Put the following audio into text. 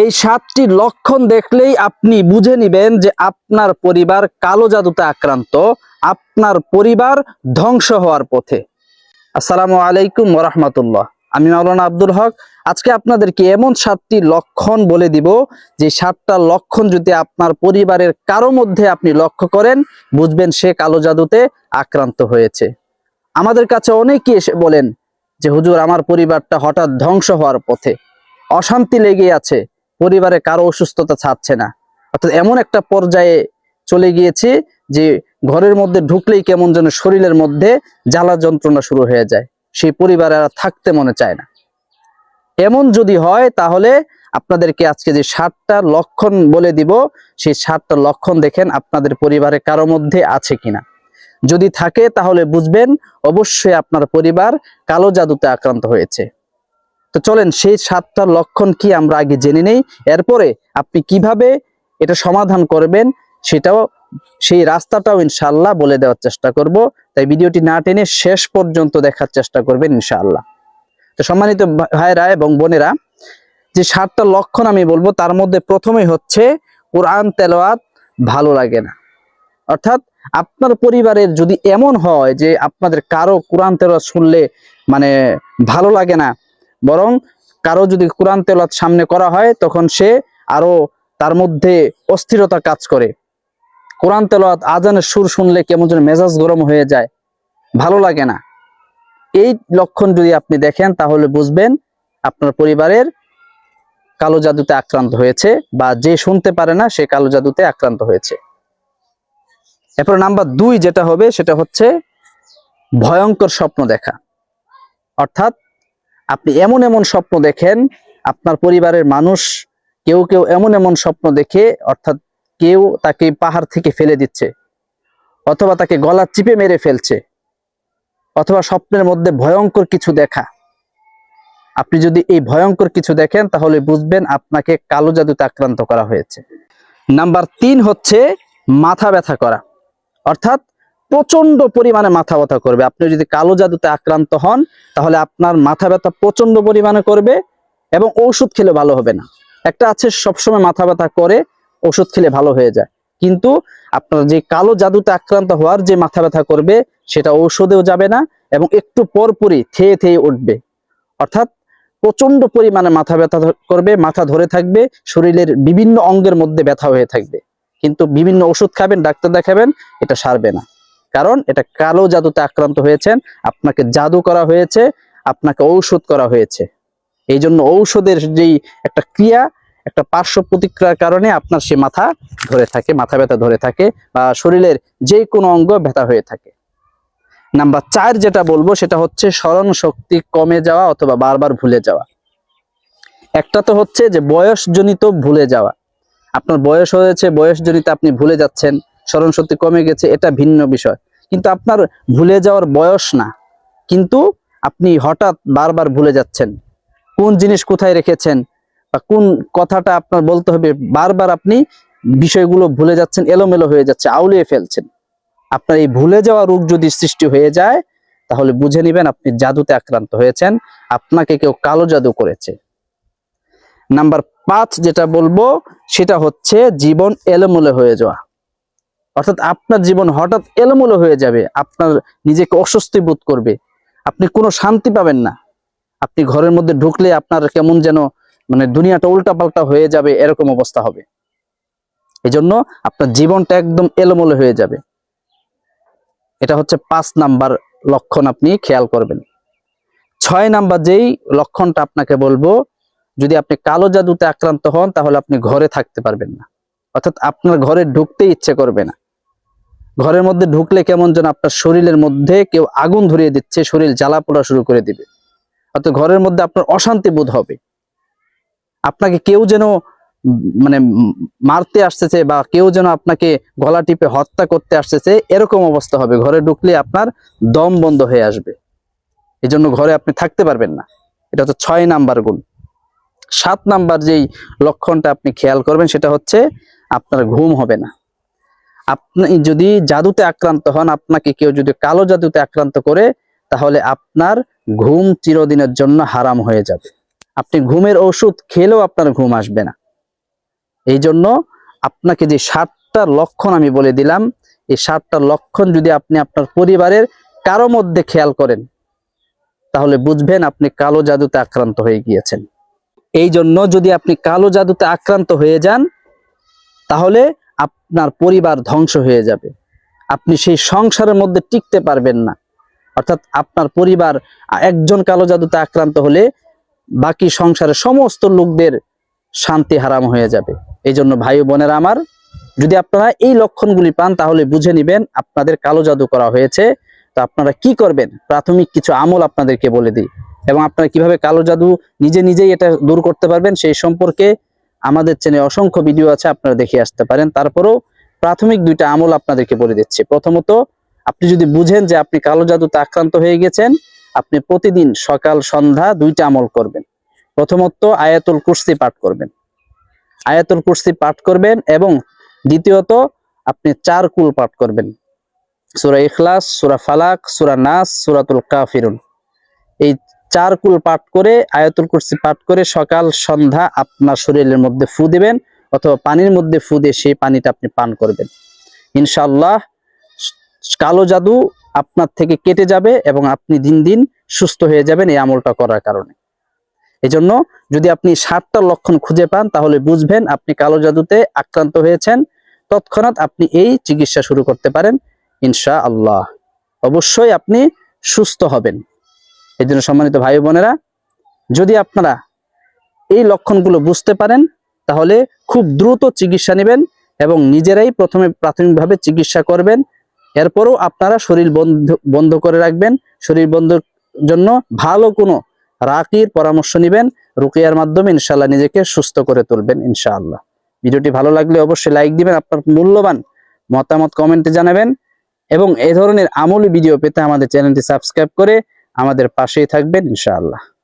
এই সাতটি লক্ষণ দেখলেই আপনি বুঝে নিবেন যে আপনার পরিবার কালো জাদুতে আক্রান্ত, আপনার পরিবার ধ্বংস হওয়ার পথে। আসসালামু আলাইকুম ওরহমতুল্লাহ আমি মাওলানা আব্দুল হক। আজকে আপনাদেরকে এমন সাতটি লক্ষণ বলে দিব, যে সাতটা লক্ষণ যদি আপনার পরিবারের কারও মধ্যে আপনি লক্ষ্য করেন, বুঝবেন সে কালো জাদুতে আক্রান্ত হয়েছে। আমাদের কাছে অনেকেই এসে বলেন যে, হুজুর, আমার পরিবারটা হঠাৎ ধ্বংস হওয়ার পথে। অশান্তি লেগে আছে। পরিবারে কারও অসুস্থতা ছাড়ছে না। অর্থাৎ এমন একটা পর্যায়ে চলে গিয়েছে যে ঘরের মধ্যে ঢুকলেই কেমন যেন শরীরের মধ্যে জ্বালা যন্ত্রণা শুরু হয়ে যায়। সেই পরিবারে আর থাকতে মনে চায় না। এমন যদি হয় তাহলে আপনাদেরকে আজকে যে সাতটা লক্ষণ বলে দিব, সেই সাতটা লক্ষণ দেখেন আপনাদের পরিবারে কারও মধ্যে আছে কিনা। যদি থাকে তাহলে বুঝবেন, অবশ্যই আপনার পরিবার কালো জাদুতে আক্রান্ত হয়েছে। তো চলেন সেই সাতটা লক্ষণ কি আমরা আগে জেনে নেই। এরপরে আপনি কীভাবে এটা সমাধান করবেন সেটাও সেই রাস্তাটাও ইনশাল্লাহ বলে দেওয়ার চেষ্টা করব। তাই ভিডিওটি না টেনে শেষ পর্যন্ত দেখার চেষ্টা করবেন ইনশাআল্লাহ। তো সম্মানিত ভাইরা এবং বোনেরা, যে সাতটা লক্ষণ আমি বলব, তার মধ্যে প্রথমেই হচ্ছে কোরআন তেলোয়াত ভালো লাগে না। অর্থাৎ আপনার পরিবারের যদি এমন হয় যে আপনাদের কারও কোরআন তেলাওয়াত শুনলে মানে ভালো লাগে না বরং কারও যদি কোরআন তেলাওয়াত সামনে করা হয়, তখন সে আরও তার মধ্যে অস্থিরতা কাজ করে। কোরআন তেলাওয়াত আজানের সুর শুনলে কেমন যেন মেজাজ গরম হয়ে যায়, ভালো লাগে না। এই লক্ষণ যদি আপনি দেখেন, তাহলে বুঝবেন আপনার পরিবারের কালো জাদুতে আক্রান্ত হয়েছে বা যে শুনতে পারে না, সে কালো জাদুতে আক্রান্ত হয়েছে। এরপর নাম্বার দুই যেটা হবে, সেটা হচ্ছে ভয়ঙ্কর স্বপ্ন দেখা। অর্থাৎ আপনি এমন এমন স্বপ্ন দেখেন, আপনার পরিবারের মানুষ কেউ কেউ এমন এমন স্বপ্ন দেখে, অর্থাৎ কেউ তাকে পাহাড় থেকে ফেলে দিচ্ছে, অথবা তাকে গলা চিপে মেরে ফেলছে, অথবা স্বপ্নের মধ্যে ভয়ঙ্কর কিছু দেখা। আপনি যদি এই ভয়ঙ্কর কিছু দেখেন, তাহলে বুঝবেন আপনাকে কালো জাদুতে আক্রান্ত করা হয়েছে। নাম্বার তিন হচ্ছে মাথা ব্যথা করা। অর্থাৎ প্রচণ্ড পরিমাণে মাথা ব্যথা করবে। আপনি যদি কালো জাদুতে আক্রান্ত হন, তাহলে আপনার মাথা ব্যথা প্রচণ্ড পরিমাণে করবে এবং ঔষধ খেলে ভালো হবে না। একটা আছে, সবসময় মাথা ব্যথা করে, ওষুধ খেলে ভালো হয়ে যায়। কিন্তু আপনার যে কালো জাদুতে আক্রান্ত হওয়ার যে মাথা ব্যথা করবে, সেটা ঔষধেও যাবে না এবং একটু পরপরই থেয়ে থেয়ে উঠবে। অর্থাৎ প্রচণ্ড পরিমাণে মাথা ব্যথা করবে, মাথা ধরে থাকবে, শরীরের বিভিন্ন অঙ্গের মধ্যে ব্যথা হয়ে থাকবে। কিন্তু বিভিন্ন ওষুধ খাবেন, ডাক্তার দেখাবেন, এটা সারবে না। কারণ এটা কালো জাদুতে আক্রান্ত হয়েছেন, আপনাকে জাদু করা হয়েছে, আপনাকে ঔষধ করা হয়েছে। এই জন্য ঔষধের যেই একটা ক্রিয়া, একটা পার্শ্ব প্রতিক্রিয়ার কারণে আপনার সে মাথা ধরে থাকে, মাথা ব্যথা ধরে থাকে বা শরীরের যে কোনো অঙ্গ ব্যথা হয়ে থাকে। নাম্বার চার যেটা বলব সেটা হচ্ছে স্মরণ শক্তি কমে যাওয়া অথবা বারবার ভুলে যাওয়া। একটা তো হচ্ছে যে বয়সজনিত ভুলে যাওয়া। আপনার বয়স হয়েছে, বয়সজনিত আপনি ভুলে যাচ্ছেন, স্মরণ শক্তি কমে গেছে, এটা ভিন্ন বিষয়। কিন্তু আপনার ভুলে যাওয়ার বয়স না। কিন্তু আপনি হঠাৎ বারবার ভুলে যাচ্ছেন। কোন জিনিস কোথায় রেখেছেন বা কোন কথাটা আপনার বলতে হবে, বারবার আপনি বিষয়গুলো ভুলে যাচ্ছেন, এলোমেলো হয়ে যাচ্ছে, আউলিয়ে ফেলছেন। আপনার এই ভুলে যাওয়া রোগ যদি সৃষ্টি হয়ে যায়, তাহলে বুঝে নেবেন আপনি জাদুতে আক্রান্ত হয়েছেন, আপনাকে কেউ কালো জাদু করেছে। নাম্বার পাঁচ যেটা বলব, সেটা হচ্ছে জীবন এলোমেলো হয়ে যাওয়া। অর্থাৎ আপনার জীবন হঠাৎ এলোমেলো হয়ে যাবে, আপনার নিজেকে অস্বস্তি বোধ করবে, আপনি কোনো শান্তি পাবেন না। আপনি ঘরের মধ্যে ঢুকলে আপনার কেমন যেন মানে দুনিয়াটা উল্টাপাল্টা হয়ে যাবে, এরকম অবস্থা হবে। এজন্য আপনার জীবনটা একদম এলোমেলো হয়ে যাবে। এটা হচ্ছে পাঁচ নাম্বার লক্ষণ আপনি খেয়াল করবেন। ছয় নাম্বার যেই লক্ষণটা আপনাকে বলব, যদি আপনি কালো জাদুতে আক্রান্ত হন, তাহলে আপনি ঘরে থাকতে পারবেন না। অর্থাৎ আপনার ঘরে ঢুকতে ইচ্ছে করবে না। ঘরের মধ্যে ঢুকলে কেমন যেন আপনার শরীরের মধ্যে কেউ আগুন ধরিয়ে দিচ্ছে, শরীর জ্বালা পোড়া শুরু করে দিবে। অর্থাৎ ঘরের মধ্যে আপনার অশান্তি বোধ হবে। আপনাকে কেউ যেন মানে মারতে আসতেছে বা কেউ যেন আপনাকে গলা টিপে হত্যা করতে আসতেছে, এরকম অবস্থা হবে। ঘরে ঢুকলে আপনার দম বন্ধ হয়ে আসবে। এই জন্য ঘরে আপনি থাকতে পারবেন না। এটা হচ্ছে ছয় নাম্বার গুণ। সাত নাম্বার যেই লক্ষণটা আপনি খেয়াল করবেন, সেটা হচ্ছে আপনার ঘুম হবে না। আপনি যদি জাদুতে আক্রান্ত হন, আপনাকে কেউ যদি কালো জাদুতে আক্রান্ত করে, তাহলে আপনার ঘুম চিরদিনের জন্য হারাম হয়ে যাবে। আপনি ঘুমের ওষুধ খেলেও আপনার ঘুম আসবে না। এই জন্য আপনাকে যে ষাটটা লক্ষণ আমি বলে দিলাম, এই ষাটটা লক্ষণ যদি আপনি আপনার পরিবারের কারও মধ্যে খেয়াল করেন, তাহলে বুঝবেন আপনি কালো জাদুতে আক্রান্ত হয়ে গিয়েছেন। এই জন্য যদি আপনি কালো জাদুতে আক্রান্ত হয়ে যান, তাহলে আপনার পরিবার ধ্বংস হয়ে যাবে। আপনি সেই সংসারের মধ্যে টিকতে পারবেন না। অর্থাৎ আপনার পরিবার, একজন কালো জাদুতে আক্রান্ত হলে বাকি সংসারের সমস্ত লোকদের শান্তি হারাম হয়ে যাবে। এই জন্য ভাই বোনেরা আমার, যদি আপনারা এই লক্ষণগুলি পান, তাহলে বুঝে নেবেন আপনাদের কালো জাদু করা হয়েছে। তো আপনারা কি করবেন? প্রাথমিক কিছু আমল আপনাদেরকে বলে দিই। এবং আপনারা কীভাবে কালো জাদু নিজে নিজেই এটা দূর করতে পারবেন, সেই সম্পর্কে আমাদের চ্যানেলে অসংখ্য ভিডিও আছে, আপনারা দেখে আসতে পারেন। তারপরেও প্রাথমিক দুইটা আমল আপনাদেরকে বলে দিচ্ছি। প্রথমত, আপনি যদি বুঝেন যে আপনি কালো জাদুতে আক্রান্ত হয়ে গেছেন, আপনি প্রতিদিন সকাল, সন্ধ্যা দুইটা আমল করবেন। প্রথমত, আয়াতুল কুরসি পাঠ করবেন। আয়াতুল কুরসি পাঠ করবেন এবং দ্বিতীয়ত, আপনি চার কুল পাঠ করবেন। সুরা ইখলাস, সুরা ফালাক, সুরা নাস, সুরাতুল কাফিরুন। এই চার কুল পাঠ করে, আয়াতুল কুরসি পাঠ করে সকাল, সন্ধ্যা আপনার শরীরের মধ্যে ফু দেবেন অথবা পানির মধ্যে ফু দিয়ে সেই পানিটা আপনি পান করবেন। ইনশাল্লাহ কালো জাদু আপনার থেকে কেটে যাবে এবং আপনি দিন দিন সুস্থ হয়ে যাবেন এই আমলটা করার কারণে। এজন্য যদি আপনি সাতটা লক্ষণ খুঁজে পান, তাহলে বুঝবেন আপনি কালো জাদুতে আক্রান্ত হয়েছেন। তৎক্ষণাৎ আপনি এই চিকিৎসা শুরু করতে পারেন ইনশা আল্লাহ অবশ্যই আপনি সুস্থ হবেন। এই জন্য সম্মানিত ভাই বোনেরা, যদি আপনারা এই লক্ষণগুলো বুঝতে পারেন, তাহলে খুব দ্রুত চিকিৎসা নেবেন এবং নিজেরাই প্রথমে প্রাথমিকভাবে চিকিৎসা করবেন। এরপরও আপনারা শরীর বন্ধ বন্ধ করে রাখবেন। শরীর বন্ধর জন্য ভালো কোনো রাকির পরামর্শ নেবেন। রুকিয়ার মাধ্যমে ইনশাল্লাহ নিজেকে সুস্থ করে তুলবেন ইনশাআল্লাহ। ভিডিওটি ভালো লাগলে অবশ্যই লাইক দিবেন, আপনার মূল্যবান মতামত কমেন্টে জানাবেন। এবং এ ধরনের আমলি ভিডিও পেতে আমাদের চ্যানেলটি সাবস্ক্রাইব করে আমাদের পাশেই থাকবেন ইনশাআল্লাহ।